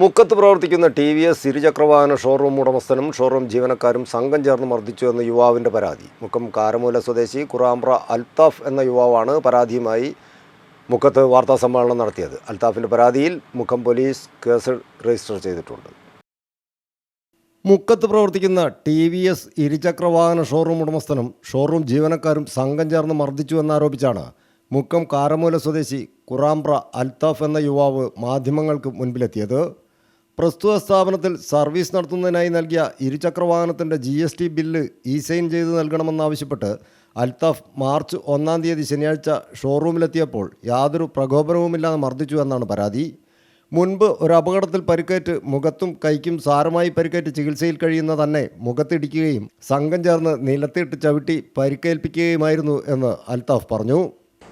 മുക്കത്ത് പ്രവർത്തിക്കുന്ന T V S ഇരുചക്രവാഹന ഷോറൂം ഉടമസ്ഥനും ഷോറൂം ജീവനക്കാരും സംഘം ചേർന്ന് മർദ്ദിച്ചു എന്ന യുവാവിന്റെ പരാതി. മുക്കം കാരമൂല സ്വദേശി കുറാമ്പ്ര അൽത്താഫ് എന്ന യുവാവാണ് പരാതിയുമായി മുക്കത്ത് വാർത്താ സമ്മേളനം നടത്തിയത്. അൽത്താഫിന്റെ പരാതിയിൽ മുക്കം പോലീസ് കേസ് രജിസ്റ്റർ ചെയ്തിട്ടുണ്ട്. മുക്കത്ത് പ്രവർത്തിക്കുന്ന ടി വി എസ് ഇരുചക്രവാഹന ഷോറൂം ഉടമസ്ഥനും ഷോറൂം ജീവനക്കാരും സംഘം ചേർന്ന് മർദ്ദിച്ചു എന്നാരോപിച്ചാണ് മുക്കം കാരമൂല സ്വദേശി കുറാമ്പ്ര അൽത്താഫ് എന്ന യുവാവ് മാധ്യമങ്ങൾക്ക് മുൻപിലെത്തിയത്. പ്രസ്തുത സ്ഥാപനത്തിൽ സർവീസ് നടത്തുന്നതിനായി നൽകിയ ഇരുചക്രവാഹനത്തിന്റെ G S T bill e sign ചെയ്ത് നൽകണമെന്നാവശ്യപ്പെട്ട് അൽത്താഫ് മാർച്ച് ഒന്നാം തീയതി ശനിയാഴ്ച ഷോറൂമിലെത്തിയപ്പോൾ യാതൊരു പ്രകോപനവുമില്ലാതെ മർദ്ദിച്ചു എന്നാണ് പരാതി. മുൻപ് ഒരു അപകടത്തിൽ പരിക്കേറ്റ് മുഖത്തും കൈക്കും സാരമായി പരിക്കേറ്റ് ചികിത്സയിൽ കഴിയുന്ന തന്നെ മുഖത്തിടിക്കുകയും സംഘം ചേർന്ന് നിലത്തിട്ട് ചവിട്ടി പരിക്കേൽപ്പിക്കുകയുമായിരുന്നു എന്ന് അൽത്താഫ് പറഞ്ഞു.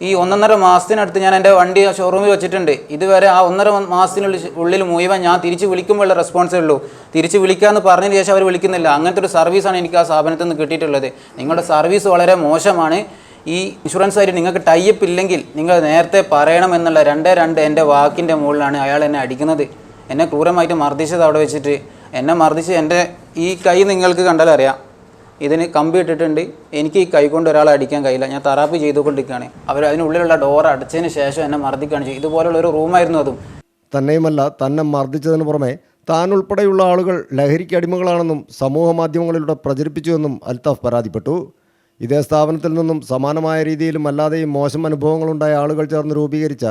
ഈ ഒന്നൊന്നര മാസത്തിനടുത്ത് ഞാൻ എന്റെ വണ്ടി ഷോറൂമിൽ വെച്ചിട്ടുണ്ട്. ഇതുവരെ ആ ഒന്നര മാസത്തിനുള്ളിൽ ഉള്ളിൽ മുഴുവൻ ഞാൻ തിരിച്ച് വിളിക്കുമ്പോഴുള്ള റെസ്പോൺസേ ഉള്ളൂ. തിരിച്ച് വിളിക്കാമെന്ന് പറഞ്ഞതിന് ശേഷം അവർ വിളിക്കുന്നില്ല. അങ്ങനത്തെ ഒരു സർവീസാണ് എനിക്ക് ആ സ്ഥാപനത്തിൽ നിന്ന് കിട്ടിയിട്ടുള്ളത്. നിങ്ങളുടെ സർവീസ് വളരെ മോശമാണ്. ഈ ഇൻഷുറൻസ് ആയിട്ട് നിങ്ങൾക്ക് ടൈപ്പ് ഇല്ലെങ്കിൽ നിങ്ങൾ നേരത്തെ പറയണം എന്നുള്ള രണ്ടേ രണ്ട് എന്റെ വാക്കിന്റെ മുകളിലാണ് അയാൾ എന്നെ അടിക്കുന്നത്. എന്നെ ക്രൂരമായിട്ട് മർദ്ദിച്ചത് അവിടെ വെച്ചിട്ട്. എന്നെ മർദ്ദിച്ച് എന്റെ ഈ കൈ നിങ്ങൾക്ക് കണ്ടാൽ അറിയാം ഇതിന് കമ്പി ഇട്ടിട്ടുണ്ട്. എനിക്ക് ഈ കൈ കൊണ്ട് ഒരാളെ അടിക്കാൻ കഴിയില്ല. ഞാൻ തെറാപ്പി ചെയ്തുകൊണ്ടിരിക്കുകയാണ്. അവർ അതിനുള്ളിലുള്ള ഡോർ അടച്ചതിന് ശേഷം എന്നെ മർദ്ദിക്കുകയാണ് ചെയ്തു ഇതുപോലുള്ള ഒരു റൂമായിരുന്നു അതും. തന്നെയുമല്ല തന്നെ മർദ്ദിച്ചതിന് പുറമെ താൻ ഉൾപ്പെടെയുള്ള ആളുകൾ ലഹരിക്ക് അടിമകളാണെന്നും സമൂഹ മാധ്യമങ്ങളിലൂടെ പ്രചരിപ്പിച്ചുവെന്നും അൽത്താഫ് പരാതിപ്പെട്ടു. ഇതേ സ്ഥാപനത്തിൽ നിന്നും സമാനമായ രീതിയിലും അല്ലാതെയും മോശം അനുഭവങ്ങളുണ്ടായ ആളുകൾ ചേർന്ന് രൂപീകരിച്ച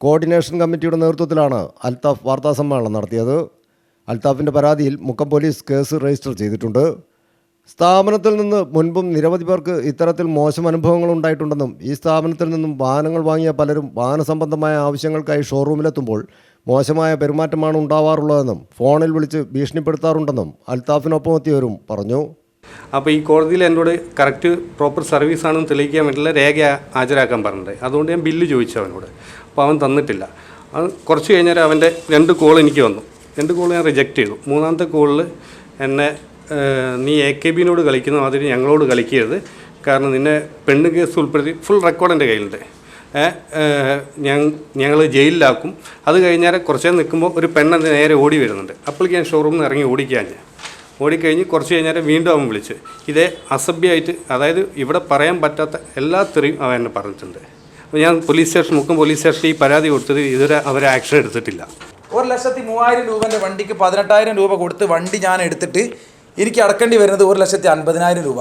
കോർഡിനേഷൻ കമ്മിറ്റിയുടെ നേതൃത്വത്തിലാണ് അൽത്താഫ് വാർത്താസമ്മേളനം നടത്തിയത്. അൽത്താഫിന്റെ പരാതിയിൽ മുക്കം പോലീസ് കേസ് രജിസ്റ്റർ ചെയ്തിട്ടുണ്ട്. സ്ഥാപനത്തിൽ നിന്ന് മുൻപും നിരവധി പേർക്ക് ഇത്തരത്തിൽ മോശം അനുഭവങ്ങൾ ഉണ്ടായിട്ടുണ്ടെന്നും ഈ സ്ഥാപനത്തിൽ നിന്നും വാഹനങ്ങൾ വാങ്ങിയ പലരും വാഹന സംബന്ധമായ ആവശ്യങ്ങൾക്കായി ഷോറൂമിലെത്തുമ്പോൾ മോശമായ പെരുമാറ്റമാണ് ഉണ്ടാവാറുള്ളതെന്നും ഫോണിൽ വിളിച്ച് ഭീഷണിപ്പെടുത്താറുണ്ടെന്നും അൽത്താഫിനൊപ്പം എത്തിയവരും പറഞ്ഞു. അപ്പോൾ ഈ കോടതിയിൽ എന്നോട് കറക്റ്റ് പ്രോപ്പർ സർവീസ് ആണെന്ന് തെളിയിക്കാൻ വേണ്ടിയുള്ള രേഖ ഹാജരാക്കാൻ പറഞ്ഞിട്ടുണ്ട്. അതുകൊണ്ട് ഞാൻ ബില്ല് ചോദിച്ചു അവനോട്. അപ്പോൾ അവൻ തന്നിട്ടില്ല. അത് കുറച്ച് കഴിഞ്ഞാൽ അവന്റെ രണ്ട് കോൾ എനിക്ക് വന്നു. രണ്ട് കോൾ ഞാൻ റിജക്റ്റ് ചെയ്തു. മൂന്നാമത്തെ കോളിൽ എന്നെ നീ എ കെ ബിനോട് കളിക്കുന്ന മാതിരി ഞങ്ങളോട് കളിക്കരുത്. കാരണം നിന്നെ പെണ്ണ് കേസ് ഉൾപ്പെടുത്തി ഫുൾ റെക്കോർഡ് എന്റെ കയ്യിലുണ്ട്. ഞങ്ങൾ ജയിലിലാക്കും. അത് കഴിഞ്ഞാൽ കുറച്ചേ നിൽക്കുമ്പോൾ ഒരു പെണ്ണെന്റെ നേരെ ഓടി വരുന്നുണ്ട്. അപ്പോഴേക്ക് ഞാൻ ഷോറൂമിൽ നിന്ന് ഇറങ്ങി ഓടിക്കാൻ ഞാൻ. ഓടിക്കഴിഞ്ഞ് കുറച്ച് കഴിഞ്ഞാൽ വീണ്ടും അവൻ വിളിച്ച് ഇതേ അസഭ്യമായിട്ട് അതായത് ഇവിടെ പറയാൻ പറ്റാത്ത എല്ലാ തെറിയും അവൻ എന്നെ പറഞ്ഞിട്ടുണ്ട്. അപ്പോൾ ഞാൻ പോലീസ് സ്റ്റേഷൻ മുക്കം പോലീസ് സ്റ്റേഷനിൽ ഈ പരാതി കൊടുത്തത് ഇതുവരെ അവർ ആക്ഷൻ എടുത്തിട്ടില്ല. ഒരു ലക്ഷത്തി മൂവായിരം രൂപന്റെ വണ്ടിക്ക് പതിനെട്ടായിരം രൂപ കൊടുത്ത് വണ്ടി ഞാൻ എടുത്തിട്ട് എനിക്ക് അടക്കേണ്ടി വരുന്നത് ഒരു ലക്ഷത്തി അൻപതിനായിരം രൂപ.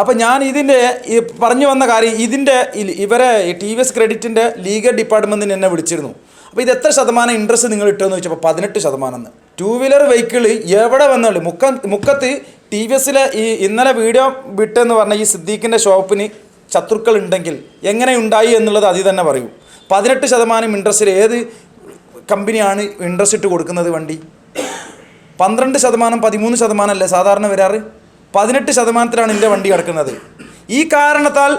അപ്പം ഞാൻ ഇതിന്റെ ഈ പറഞ്ഞു വന്ന കാര്യം ഇതിന്റെ ഇവരെ ടി വി എസ് ക്രെഡിറ്റിന്റെ ലീഗൽ ഡിപ്പാർട്ട്മെന്റിന് എന്നെ വിളിച്ചിരുന്നു. അപ്പോൾ ഇത് എത്ര ശതമാനം ഇൻട്രസ്റ്റ് നിങ്ങൾ ഇട്ടെന്ന് ചോദിച്ചപ്പോൾ പതിനെട്ട് ശതമാനം എന്ന്. ടൂ വീലർ വെഹിക്കിൾ എവിടെ വന്നുള്ളൂ മുക്ക മുക്കത്ത് ടി വി എസിലെ ഈ ഇന്നലെ വീഡിയോ വിട്ടെന്ന് പറഞ്ഞ ഈ സിദ്ദീഖിന്റെ ഷോപ്പിന് ശത്രുക്കൾ ഉണ്ടെങ്കിൽ എങ്ങനെ ഉണ്ടായി എന്നുള്ളത് അതിൽ തന്നെ പറയൂ. പതിനെട്ട് ശതമാനം ഇൻട്രസ്റ്റിൽ ഏത് കമ്പനിയാണ് ഇൻട്രസ്റ്റ് ഇട്ട് കൊടുക്കുന്നത് വണ്ടി? പന്ത്രണ്ട് ശതമാനം പതിമൂന്ന് ശതമാനമല്ലേ സാധാരണ വരാറ്? പതിനെട്ട് ശതമാനത്തിലാണ് എന്റെ വണ്ടി കിടക്കുന്നത്. ഈ കാരണത്താൽ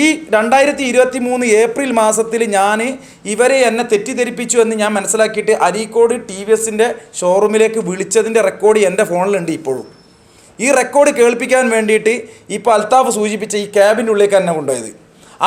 ഈ രണ്ടായിരത്തി ഇരുപത്തി മൂന്ന് ഏപ്രിൽ മാസത്തിൽ ഞാൻ ഇവരെ എന്നെ തെറ്റിദ്ധരിപ്പിച്ചു എന്ന് ഞാൻ മനസ്സിലാക്കിയിട്ട് അരീക്കോട് ടി വി എസിന്റെ ഷോറൂമിലേക്ക് വിളിച്ചതിന്റെ റെക്കോർഡ് എന്റെ ഫോണിലുണ്ട് ഇപ്പോഴും. ഈ റെക്കോർഡ് കേൾപ്പിക്കാൻ വേണ്ടിയിട്ട് ഇപ്പോൾ അൽത്താഫ് സൂചിപ്പിച്ച ഈ ക്യാബിന്റെ ഉള്ളിലേക്ക് എന്നെ കൊണ്ടുപോയത്.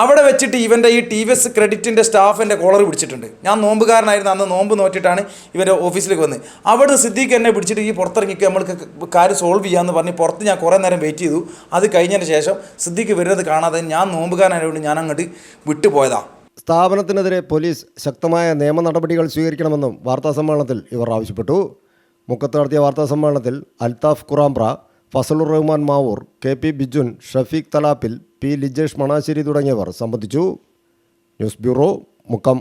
അവിടെ വെച്ചിട്ട് ഇവന്റെ ഈ ടി വി എസ് ക്രെഡിറ്റിന്റെ സ്റ്റാഫിന്റെ കോളർ പിടിച്ചിട്ടുണ്ട്. ഞാൻ നോമ്പുകാരനായിരുന്നു അന്ന് നോമ്പ് നോറ്റിട്ടാണ് ഇവന്റെ ഓഫീസിലേക്ക് വന്നത് അവിടെ സിദ്ദീഖ് എന്നെ പിടിച്ചിട്ട് ഈ പുറത്തിറങ്ങിക്ക് നമ്മൾക്ക് കാര്യം സോൾവ് ചെയ്യാമെന്ന് പറഞ്ഞ് പുറത്ത് ഞാൻ കുറേ നേരം വെയിറ്റ് ചെയ്തു. അത് കഴിഞ്ഞതിന് ശേഷം സിദ്ദീഖ് വരുന്നത് കാണാതെ ഞാൻ നോമ്പുകാരനായതുകൊണ്ട് ഞാൻ അങ്ങോട്ട് വിട്ടുപോയതാണ് സ്ഥാപനത്തിനെതിരെ പോലീസ് ശക്തമായ നിയമ നടപടികൾ സ്വീകരിക്കണമെന്നും വാർത്താസമ്മേളനത്തിൽ ഇവർ ആവശ്യപ്പെട്ടു. മുക്കത്ത് നടത്തിയ വാർത്താസമ്മേളനത്തിൽ Althaf ഖുറാംബ്ര Fazlur Rahman Mavoor K P Bijun Shafeeq Thalappil P Lijesh Manassery തുടങ്ങിയവർ. സംബന്ധിച്ചു ന്യൂസ് ബ്യൂറോ മുക്കം.